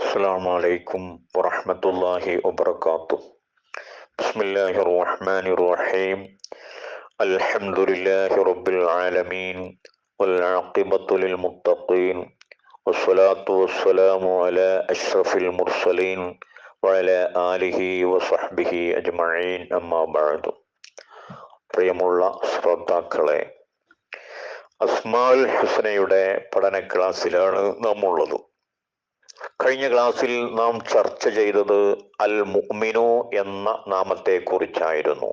السلام عليكم ورحمة الله وبركاته بسم الله الرحمن الرحيم الحمد لله رب العالمين والعاقبة للمتقين والصلاة والسلام على أشرف المرسلين وعلى آله وصحبه أجمعين أما بعد പ്രിയമുള്ള ശ്രോതാക്കളെ അസ്മാൽ ഹുസനയുടെ പഠന ക്ലാസ്സിലാണ് നാം ഉള്ളത് കഴിഞ്ഞ ക്ലാസ്സിൽ നാം ചർച്ച ചെയ്തത് അൽ മുഅ്മിനു എന്ന നാമത്തെ കുറിച്ചായിരുന്നു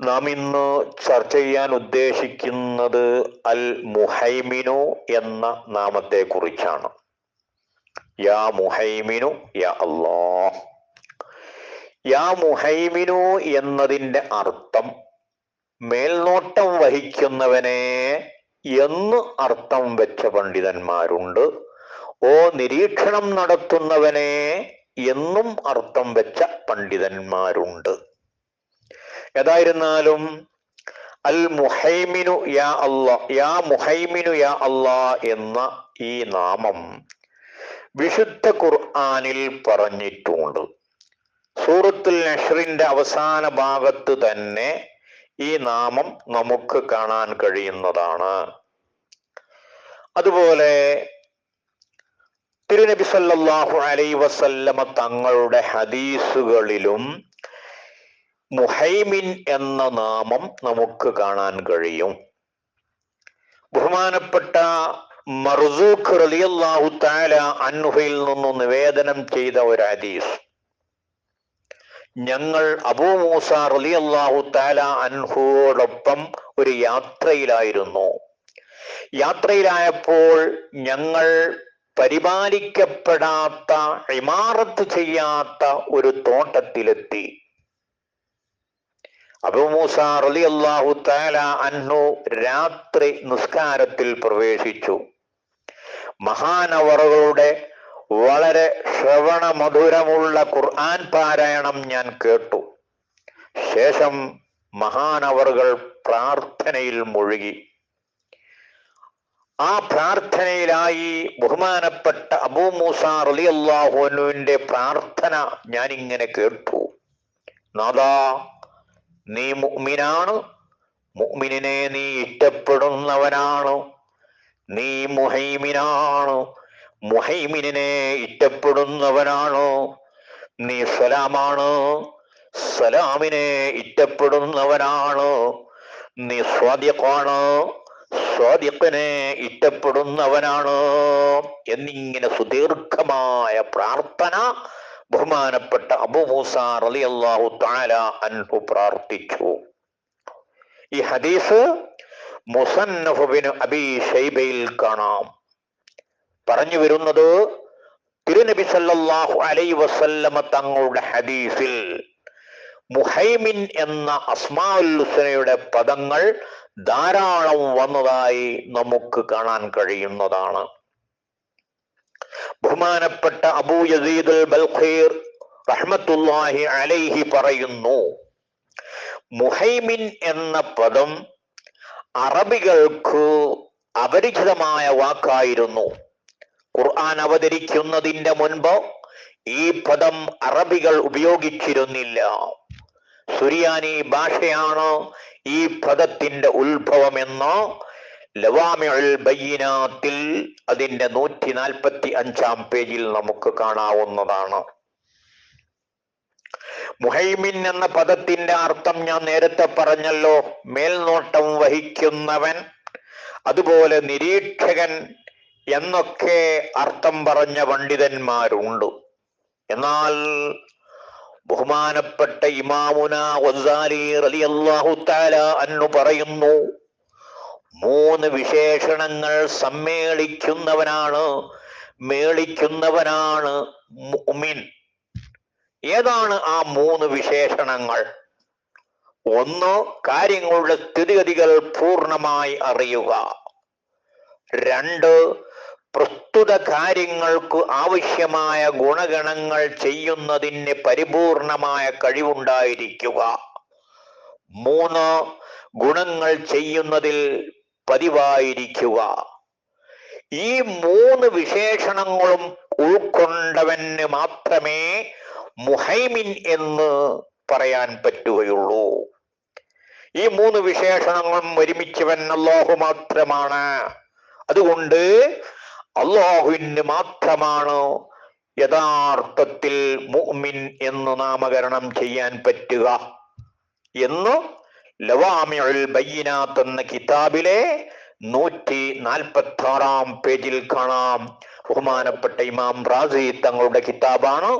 നാം ഇന്ന് ചർച്ച ചെയ്യാൻ ഉദ്ദേശിക്കുന്നത് അൽ മുഹൈമിനു എന്ന നാമത്തെ കുറിച്ചാണ് യാ മുഹൈമിനു യാ അല്ലാ യാ മുഹൈമിനു എന്നതിന്റെ അർത്ഥം മേൽനോട്ടം വഹിക്കുന്നവനെ എന്ന് അർത്ഥം വെച്ച പണ്ഡിതന്മാരുണ്ട്. ഓ നിരീക്ഷണം നടത്തുന്നവനെ എന്നും അർത്ഥം വെച്ച പണ്ഡിതന്മാരുണ്ട്. ഏതായിരുന്നാലും അൽ മുഹൈമിനു യാ അല്ല യാ മുഹൈമിനു യാ അല്ല എന്ന ഈ നാമം വിശുദ്ധ ഖുർആാനിൽ പറഞ്ഞിട്ടുണ്ട്. സൂറത്തുൽ നഷറിന്റെ അവസാന ഭാഗത്ത് തന്നെ ഈ നാമം നമുക്ക് കാണാൻ കഴിയുന്നതാണ്. അതുപോലെ തിരുനബി സല്ലാഹു അലൈ വസല്ലമ തങ്ങളുടെ ഹദീസുകളിലും മുഹൈമിൻ എന്ന നാമം നമുക്ക് കാണാൻ കഴിയും. ബഹുമാനപ്പെട്ട മർസൂഖ് റളിയല്ലാഹു തആല അൻഹുയിൽ നിന്നും നിവേദനം ചെയ്ത ഒരു ഹദീസ്. ഞങ്ങൾ അബൂ മൂസ റളിയല്ലാഹു തആല അൻഹുവോടൊപ്പം ഒരു യാത്രയിലായിരുന്നു. യാത്രയിലായപ്പോൾ ഞങ്ങൾ പരിപാലിക്കപ്പെടാത്ത ഇമാറത്ത് ചെയ്യാത്ത ഒരു തോട്ടത്തിലെത്തി. അബുമൂസ റളിയല്ലാഹു തആല അൻഹു രാത്രി നിസ്കാരത്തിൽ പ്രവേശിച്ചു. മഹാനവറുകളുടെ വളരെ ശ്രവണ മധുരമുള്ള ഖുർആൻ പാരായണം ഞാൻ കേട്ടു. ശേഷം മഹാനവറുകൾ പ്രാർത്ഥനയിൽ മുഴുകി. ആ പ്രാർത്ഥനയിലായി ബഹുമാനപ്പെട്ട അബൂ മൂസ അള്ളാഹുനുവിന്റെ പ്രാർത്ഥന ഞാൻ ഇങ്ങനെ കേട്ടു. നാദാ നീ മുഅ്മിനാണ്. മുഅ്മിനിനെ നീ ഇഷ്ടപ്പെടുന്നവനാണ്. നീ മുഹൈമിനാണ്. മുഹൈമിനെ ഇറ്റപ്പെടുന്നവനാണോ നീ സലാമാണ് സലാമിനെ ഇറ്റപ്പെടുന്നവനാണോ നീ സ്വാദ്യക്കാണ് സ്വാദിഖിനെ ഇഷ്ടപ്പെടുന്നവനാണ്? എന്നിങ്ങനെ സുദീർഘമായ പ്രാർത്ഥന ബഹുമാനപ്പെട്ട അബു മൂസ അള്ളാഹു താല അൻഹു പ്രാർത്ഥിച്ചു. ഈ ഹദീസ് മുസന്നഫുബിന് അബി ഷൈബയിൽ കാണാം. പറഞ്ഞു വരുന്നത് തിരുനബി സല്ലല്ലാഹു അലൈഹി വസല്ലമ തങ്ങളുടെ ഹദീസിൽ മുഹൈമിൻ എന്ന അസ്മാഉൽ പദങ്ങൾ ധാരാളം വന്നതായി നമുക്ക് കാണാൻ കഴിയുന്നതാണ്. ബഹുമാനപ്പെട്ട അബൂ യസീദുൽ ബൽഖീർ റഹ്മത്തുല്ലാഹി അലൈഹി പറയുന്നു മുഹൈമിൻ എന്ന പദം അറബികൾക്ക് അപരിചിതമായ വാക്കായിരുന്നു. ഖുർആൻ അവതരിക്കുന്നതിന്റെ മുൻപ് ഈ പദം അറബികൾ ഉപയോഗിച്ചിരുന്നില്ല. സുറിയാനി ഭാഷയാണ് ഈ പദത്തിന്റെ ഉത്ഭവമെന്ന് ബയ്യിനാത്തിൽ അതിന്റെ നൂറ്റി നാൽപ്പത്തി അഞ്ചാം പേജിൽ നമുക്ക് കാണാവുന്നതാണ്. മുഹൈമിൻ എന്ന പദത്തിന്റെ അർത്ഥം ഞാൻ നേരത്തെ പറഞ്ഞല്ലോ. മേൽനോട്ടം വഹിക്കുന്നവൻ അതുപോലെ നിരീക്ഷകൻ എന്നൊക്കെ അർത്ഥം പറഞ്ഞ പണ്ഡിതന്മാരുണ്ട്. എന്നാൽ ബഹുമാനപ്പെട്ട ഇമാമുന വസാലി റളിയല്ലാഹു തആല അന്നു പറയുന്നു മൂന്ന് വിശേഷണങ്ങൾ സമ്മേളിക്കുന്നവനാണ് മേളിക്കുന്നവനാണ് മുഅ്മിൻ. ഏതാണ് ആ മൂന്ന് വിശേഷണങ്ങൾ? ഒന്ന് കാര്യങ്ങളുടെ സ്ഥിതിഗതികൾ പൂർണമായി അറിയുക. രണ്ട് പ്രസ്തുത കാര്യങ്ങൾക്ക് ആവശ്യമായ ഗുണഗണങ്ങൾ ചെയ്യുന്നതിന് പരിപൂർണമായ കഴിവുണ്ടായിരിക്കുക. മൂന്ന് ഗുണങ്ങൾ ചെയ്യുന്നതിൽ പതിവായിരിക്കുക. ഈ മൂന്ന് വിശേഷണങ്ങളും ഉൾക്കൊണ്ടവന് മാത്രമേ മുഹൈമിൻ എന്ന് പറയാൻ പറ്റുകയുള്ളൂ. ഈ മൂന്ന് വിശേഷണങ്ങളും ഒരുമിച്ചവൻ അല്ലാഹു മാത്രമാണ്. അതുകൊണ്ട് അള്ളാഹുവിന് മാത്രമാണ് യഥാർത്ഥത്തിൽ മുഅ്മിൻ എന്ന് നാമകരണം ചെയ്യാൻ പറ്റുക എന്ന് ലവാമിഉൽ ബയ്യനാത്ത് എന്ന കിതാബിലെ നൂറ്റി നാൽപ്പത്തി ആറാം പേജിൽ കാണാം. ബഹുമാനപ്പെട്ട ഇമാം റാസി തങ്ങളുടെ കിതാബാണ്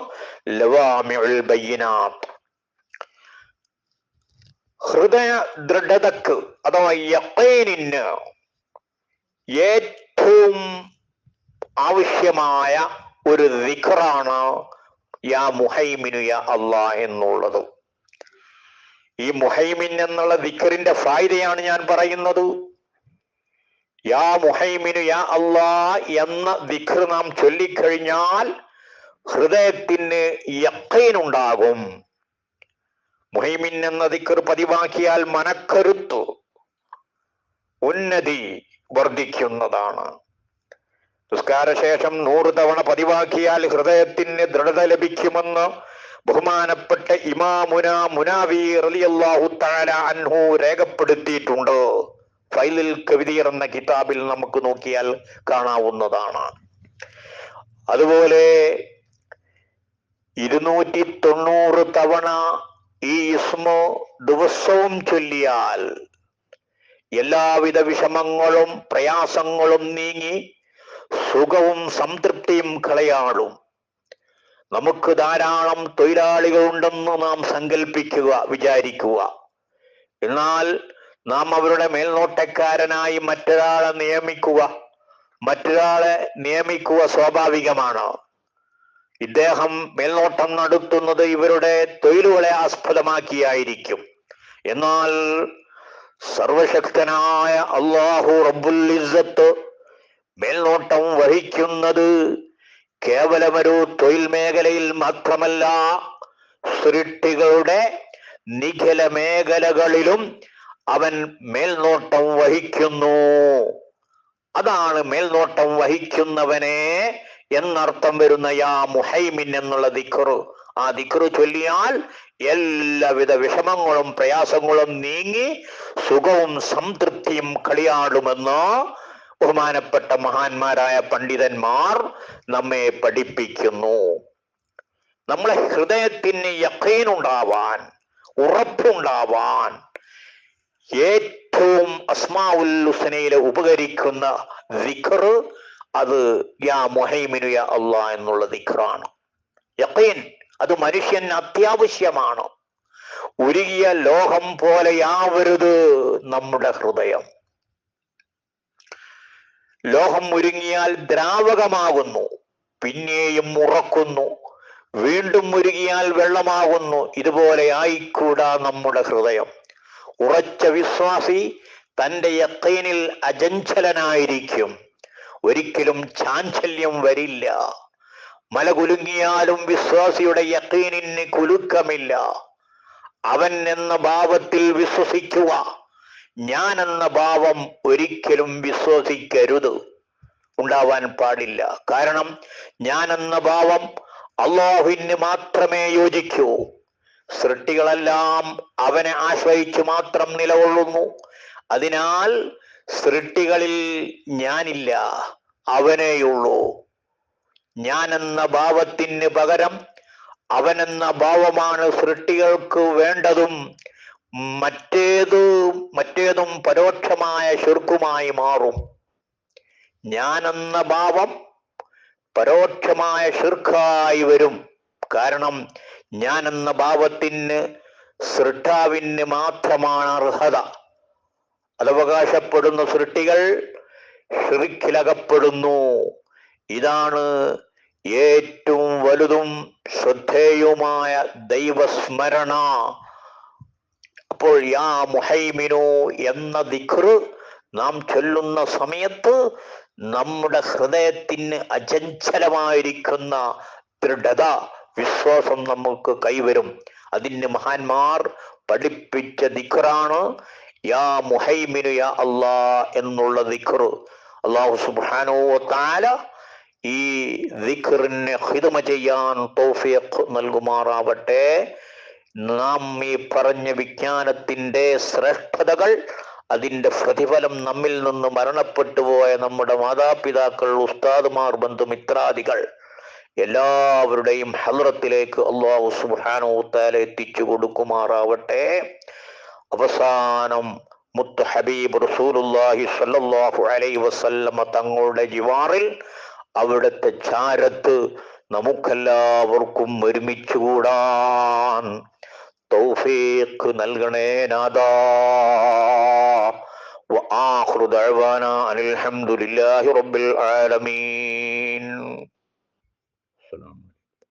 ലവാമിഉൽ ബയ്യനാത്ത്. ഹൃദയ ദൃഢതക്ക് അഥവാ യക്കൈനിന് ഏറ്റവും ആവശ്യമായ ഒരു ദിക്റാണ് യാ മുഹൈമിനു യാ അള്ളാ എന്നുള്ളത്. ഈ മുഹൈമിൻ എന്നുള്ള ദിക്റിന്റെ ഫായിദയാണ് ഞാൻ പറയുന്നത്. യാ മുഹൈമിനു യാ അള്ളാ എന്ന വിഖർ നാം ചൊല്ലിക്കഴിഞ്ഞാൽ ഹൃദയത്തിന് യക്കൈനുണ്ടാകും മുഹൈമിൻ എന്ന ദിക്കർ പതിവാക്കിയാൽ മനക്കരുത്ത് ഉന്നതി വർദ്ധിക്കുന്നതാണ്. നിസ്കാരശേഷം നൂറ് തവണ പതിവാക്കിയാൽ ഹൃദയത്തിന് ദൃഢത ലഭിക്കുമെന്ന് ബഹുമാനപ്പെട്ട ഇമാമുന മുനാവി റളിയല്ലാഹു തആല അൻഹു രേഖപ്പെടുത്തിയിട്ടുണ്ട്. ഫൈലിൽ കവിതീർ എന്ന കിതാബിൽ നമുക്ക് നോക്കിയാൽ കാണാവുന്നതാണ്. അതുപോലെ ഇരുന്നൂറ്റി തൊണ്ണൂറ് തവണ ഈ ഇസ്മു ദിവസവും ചൊല്ലിയാൽ എല്ലാവിധ വിഷമങ്ങളും പ്രയാസങ്ങളും നീങ്ങി സുഖവും സംതൃപ്തിയും കളയാളും. നമുക്ക് ധാരാളം തൊഴിലാളികളുണ്ടെന്ന് നാം സങ്കല്പിക്കുക വിചാരിക്കുക. എന്നാൽ നാം അവരുടെ മേൽനോട്ടക്കാരനായി മറ്റൊരാളെ നിയമിക്കുക മറ്റൊരാളെ നിയമിക്കുക സ്വാഭാവികമാണ്. ഇദ്ദേഹം മേൽനോട്ടം നടത്തുന്നത് ഇവരുടെ തൊഴിലുകളെ ആസ്പദമാക്കിയായിരിക്കും. എന്നാൽ സർവശക്തനായ അള്ളാഹു റബ്ബുൽ ഇസ്സത്ത് മേൽനോട്ടം വഹിക്കുന്നത് കേവലമൊരു തൊഴിൽ മേഖലയിൽ മാത്രമല്ല സൃഷ്ടികളുടെ നിഖില മേഖലകളിലും അവൻ മേൽനോട്ടം വഹിക്കുന്നു. അതാണ് മേൽനോട്ടം വഹിക്കുന്നവനെ എന്നർത്ഥം വരുന്ന യാ മുഹൈമിൻ എന്നുള്ള ദിക്കുറു ആ ദിക്കുറു ചൊല്ലിയാൽ എല്ലാവിധ വിഷമങ്ങളും പ്രയാസങ്ങളും നീങ്ങി സുഖവും സംതൃപ്തിയും കളിയാടുമെന്ന് ബഹുമാനപ്പെട്ട മഹാന്മാരായ പണ്ഡിതന്മാർ നമ്മെ പഠിപ്പിക്കുന്നു. നമ്മളെ ഹൃദയത്തിന് യക്കീനുണ്ടാവാൻ ഉറപ്പുണ്ടാവാൻ ഏറ്റവും അസ്മാഉൽ ഉപകരിക്കുന്ന വിഖർ അത് യാ മുഹൈമിനു യാ എന്നുള്ള ദിഖറാണ് യക്കീൻ അത് മനുഷ്യൻ അത്യാവശ്യമാണ്. ഉരുകിയ ലോഹം പോലെയാവരുത് നമ്മുടെ ഹൃദയം. ലോഹം മുരുങ്ങിയാൽ ദ്രാവകമാകുന്നു പിന്നെയും ഉറക്കുന്നു. വീണ്ടും ഉരുകിയാൽ വെള്ളമാകുന്നു. ഇതുപോലെ ആയിക്കൂടാ നമ്മുടെ ഹൃദയം. ഉറച്ച വിശ്വാസി തന്റെ യക്കീനിൽ അജഞ്ചലനായിരിക്കും ഒരിക്കലും ചാഞ്ചല്യം വരില്ല. മല കുലുങ്ങിയാലും വിശ്വാസിയുടെ യക്കീനിന് കുലുക്കമില്ല. അവൻ എന്ന ഭാവത്തിൽ വിശ്വസിക്കുക. ഞാൻ എന്ന ഭാവം ഒരിക്കലും വിശ്വസിക്കരുത്. ഉണ്ടാവാൻ പാടില്ല. കാരണം ഞാൻ എന്ന ഭാവം അള്ളാഹുവിന് മാത്രമേ യോജിക്കൂ. സൃഷ്ടികളെല്ലാം അവനെ ആശ്രയിച്ചു മാത്രം നിലകൊള്ളുന്നു. അതിനാൽ സൃഷ്ടികളിൽ ഞാനില്ല അവനേയുള്ളൂ. ഞാൻ എന്ന ഭാവത്തിന് പകരം അവനെന്ന ഭാവമാണ് സൃഷ്ടികൾക്ക് വേണ്ടതും മറ്റേതു മറ്റേതും പരോക്ഷമായ ശുർക്കുമായി മാറും. ഞാനെന്ന ഭാവം പരോക്ഷമായ ശുർക്കായി വരും. കാരണം ഞാൻ എന്ന ഭാവത്തിന് സൃഷ്ടാവിന് മാത്രമാണ് അർഹത. അതവകാശപ്പെടുന്ന സൃഷ്ടികൾ ഷിർക്കിലകപ്പെടുന്നു ഇതാണ് ഏറ്റവും വലുതും ശ്രദ്ധേയവുമായ ദൈവസ്മരണ. അപ്പോൾ യാ മുഹൈമിനു എന്ന ദിഖ്റ് നാം ചൊല്ലുന്ന സമയത്ത് നമ്മുടെ ഹൃദയത്തിന് അചഞ്ചലമായിരിക്കുന്ന ദൃഢത വിശ്വാസം നമുക്ക് കൈവരും. അതിന് മഹാന്മാർ പഠിപ്പിച്ച ദിക്റാണ് യാ മുഹൈമിനു യാ അല്ലാ എന്നുള്ള ദിഖറ്. അള്ളാഹു സുബ്ഹാനഹു വ തആല ഈ ദിഖറിനെ ഹിതമ ചെയ്യാൻ തൗഫീഖ് നൽകുമാറാവട്ടെ. നാം ഈ പറഞ്ഞ വിജ്ഞാനത്തിന്റെ ശ്രേഷ്ഠതകൾ അതിന്റെ പ്രതിഫലം നമ്മിൽ നിന്ന് മരണപ്പെട്ടു പോയ നമ്മുടെ മാതാപിതാക്കൾ ഉസ്താദുമാർ ബന്ധുമിത്രാദികൾ എല്ലാവരുടെയും ഹലറത്തിലേക്ക് അള്ളാഹു തആല എത്തിച്ചു കൊടുക്കുമാറാവട്ടെ. അവസാനം മുത്ത് ഹബീബ് റസൂലുള്ളാഹി സ്വല്ലല്ലാഹു അലൈഹി വസല്ലമ തങ്ങളുടെ ജിവാറിൽ അവിടുത്തെ ചാരത്ത് നമുക്കെല്ലാവർക്കും ഒരുമിച്ച് കൂടാൻ തൗഫീഖ് നൽകണേ നാദാ وآخر دعوانا أن الحمد لله رب العالمين